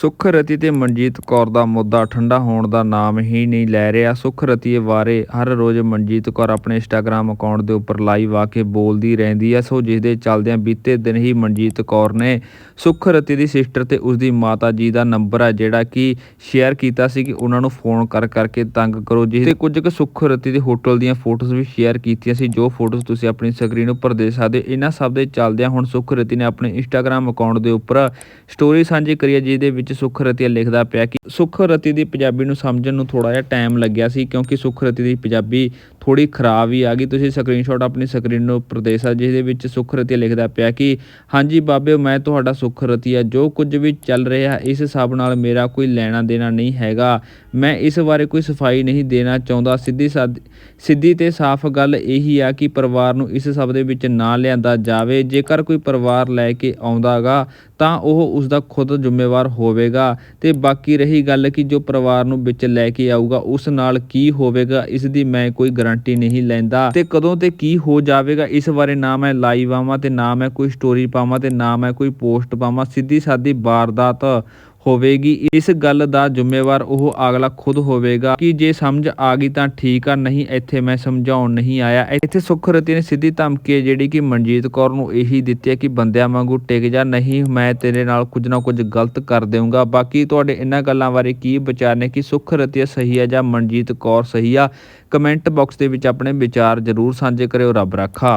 ਸੁਖਰਤੀ ਤੇ ਮਨਜੀਤ ਕੌਰ ਦਾ ਮੁੱਦਾ ਠੰਡਾ ਹੋਣ ਦਾ ਨਾਮ ਹੀ ਨਹੀਂ ਲੈ ਰਿਹਾ। ਸੁਖਰਤੀ ਬਾਰੇ ਹਰ ਰੋਜ਼ ਮਨਜੀਤ ਕੌਰ ਆਪਣੇ ਇੰਸਟਾਗ੍ਰam ਅਕਾਊਂਟ ਦੇ ਉੱਪਰ ਲਾਈਵ ਆ ਕੇ ਬੋਲਦੀ ਰਹਿੰਦੀ ਹੈ ਸੋ ਜਿਸ ਦੇ ਚੱਲਦਿਆਂ ਬੀਤੇ ਦਿਨ ਹੀ ਮਨਜੀਤ ਕੌਰ ਨੇ ਸੁਖਰਤੀ ਦੀ ਸਿਸਟਰ ਤੇ ਉਸ ਦੀ ਮਾਤਾ ਜੀ ਦਾ ਨੰਬਰ ਹੈ ਜਿਹੜਾ ਕਿ ਸ਼ੇਅਰ ਕੀਤਾ ਸੀ ਕਿ ਉਹਨਾਂ ਨੂੰ ਫੋਨ ਕਰ ਕਰਕੇ ਤੰਗ ਕਰੋ। ਜਿਸ ਤੇ ਕੁਝ ਕੁ ਸੁਖਰਤੀ ਦੇ ਹੋਟਲ ਦੀਆਂ ਫੋਟੋਜ਼ ਵੀ ਸ਼ੇਅਰ ਕੀਤੀਆਂ ਸੀ। ਜੋ ਫੋਟੋਜ਼ ਤੁਸੀਂ ਆਪਣੀ ਸਕਰੀਨ ਉੱਪਰ ਦੇਖ ਸਕਦੇ ਹੋ। ਇਹਨਾਂ ਸਭ ਦੇ ਚੱਲਦਿਆਂ ਹੁਣ ਸੁਖਰਤੀ ਨੇ ਆਪਣੇ ਇੰਸਟਾਗ੍ਰam ਅਕਾਊਂਟ ਦੇ ਉੱਪਰ ਸਟੋਰੀ ਸਾਂਝੀ ਕਰੀ ਹੈ ਜਿਸ ਦੇ ਵਿੱਚ ਸੁਖਰਤੀ ਲਿਖਦਾ ਪਿਆ ਕਿ ਸੁਖਰਤੀ ਦੀ ਪੰਜਾਬੀ ਨੂੰ ਸਮਝਣ ਨੂੰ ਥੋੜਾ ਜਿਹਾ ਟਾਈਮ ਲੱਗਿਆ ਸੀ ਕਿਉਂਕਿ ਸੁਖਰਤੀ ਦੀ ਪੰਜਾਬੀ ਥੋੜੀ ਖਰਾਬ ਹੀ ਆ ਗਈ। ਤੁਸੀਂ ਸਕਰੀਨਸ਼ਾਟ ਆਪਣੀ ਸਕਰੀਨ ਨੂੰ ਉੱਪਰ ਦੇਖ ਸਕਦੇ ਜਿਸ ਦੇ ਵਿੱਚ ਸੁਖਰਤੀ ਲਿਖਦਾ ਪਿਆ ਕਿ, ਹਾਂਜੀ ਬਾਬੇ, ਮੈਂ ਤੁਹਾਡਾ ਸੁਖਰਤੀ ਰਤੀਆ, ਜੋ ਕੁਝ ਵੀ ਚੱਲ ਰਿਹਾ, ਇਸ ਹਿਸਾਬ ਨਾਲ ਮੇਰਾ ਕੋਈ ਲੈਣਾ ਦੇਣਾ ਨਹੀਂ ਹੈਗਾ। ਮੈਂ ਇਸ ਬਾਰੇ ਕੋਈ ਸਫ਼ਾਈ ਨਹੀਂ ਦੇਣਾ ਚਾਹੁੰਦਾ। ਸਿੱਧੀ ਸਾਦੀ ਸਿੱਧੀ ਤੇ ਸਾਫ਼ ਗੱਲ ਇਹੀ ਆ ਕਿ ਪਰਿਵਾਰ ਨੂੰ ਇਸ ਸਭ ਦੇ ਵਿੱਚ ਨਾ ਲਿਆਂਦਾ ਜਾਵੇ। ਜੇਕਰ ਕੋਈ ਪਰਿਵਾਰ ਲੈ ਕੇ ਆਉਂਦਾਗਾ, ਤਾਂ ਉਹ ਉਸ ਦਾ ਖੁਦ ਜ਼ਿੰਮੇਵਾਰ ਹੋਵੇਗਾ। ਤੇ ਬਾਕੀ ਰਹੀ ਗੱਲ ਕਿ ਜੋ ਪਰਿਵਾਰ ਨੂੰ ਵਿੱਚ ਲੈ ਕੇ ਆਊਗਾ, ਉਸ ਨਾਲ ਕੀ ਹੋਵੇਗਾ, ਇਸ ਦੀ ਮੈਂ ਕੋਈ ਗਰੰਟੀ ਨਹੀਂ ਲੈਂਦਾ। ਤੇ ਕਦੋਂ ਤੇ ਕੀ ਹੋ ਜਾਵੇਗਾ, ਇਸ ਬਾਰੇ ਨਾ ਮੈਂ ਲਾਈਵ ਆਵਾਂ ਤੇ ਨਾ ਮੈਂ ਕੋਈ ਸਟੋਰੀ ਪਾਵਾਂ ਤੇ ਨਾ ਮੈਂ ਕੋਈ ਪੋਸਟ ਪਾਵਾਂ। ਸਿੱਧੀ ਸਾਦੀ ਵਾਰਦਾਤ ਹੋਵੇਗੀ। ਇਸ ਗੱਲ ਦਾ ਜ਼ਿੰਮੇਵਾਰ ਉਹ ਅਗਲਾ ਖੁਦ ਹੋਵੇਗਾ ਕਿ ਜੇ ਸਮਝ ਆ ਗਈ ਤਾਂ ਠੀਕ ਆ, ਨਹੀਂ ਇੱਥੇ ਮੈਂ ਸਮਝਾਉਣ ਨਹੀਂ ਆਇਆ। ਇੱਥੇ ਸੁਖਰਤੀ ਨੇ ਸਿੱਧੀ ਧਮਕੀ ਹੈ ਜਿਹੜੀ ਕਿ ਮਨਜੀਤ ਕੌਰ ਨੂੰ ਇਹੀ ਦਿੱਤੀ ਹੈ ਕਿ ਬੰਦਿਆਂ ਵਾਂਗੂ ਟਿਕ ਜਾ, ਨਹੀਂ ਮੈਂ ਤੇਰੇ ਨਾਲ ਕੁਝ ਨਾ ਕੁਝ ਗਲਤ ਕਰ ਦੇਵਾਂਗਾ ਬਾਕੀ ਤੁਹਾਡੇ ਇਹਨਾਂ ਗੱਲਾਂ ਬਾਰੇ ਕੀ ਵਿਚਾਰ ਨੇ, ਕਿ ਸੁਖਰਤੀ ਸਹੀ ਹੈ ਜਾਂ ਮਨਜੀਤ ਕੌਰ ਸਹੀ ਆ? ਕਮੈਂਟ ਬਾਕਸ ਦੇ ਵਿੱਚ ਆਪਣੇ ਵਿਚਾਰ ਜ਼ਰੂਰ ਸਾਂਝੇ ਕਰਿਓ, ਰੱਬ ਰਾਖਾ।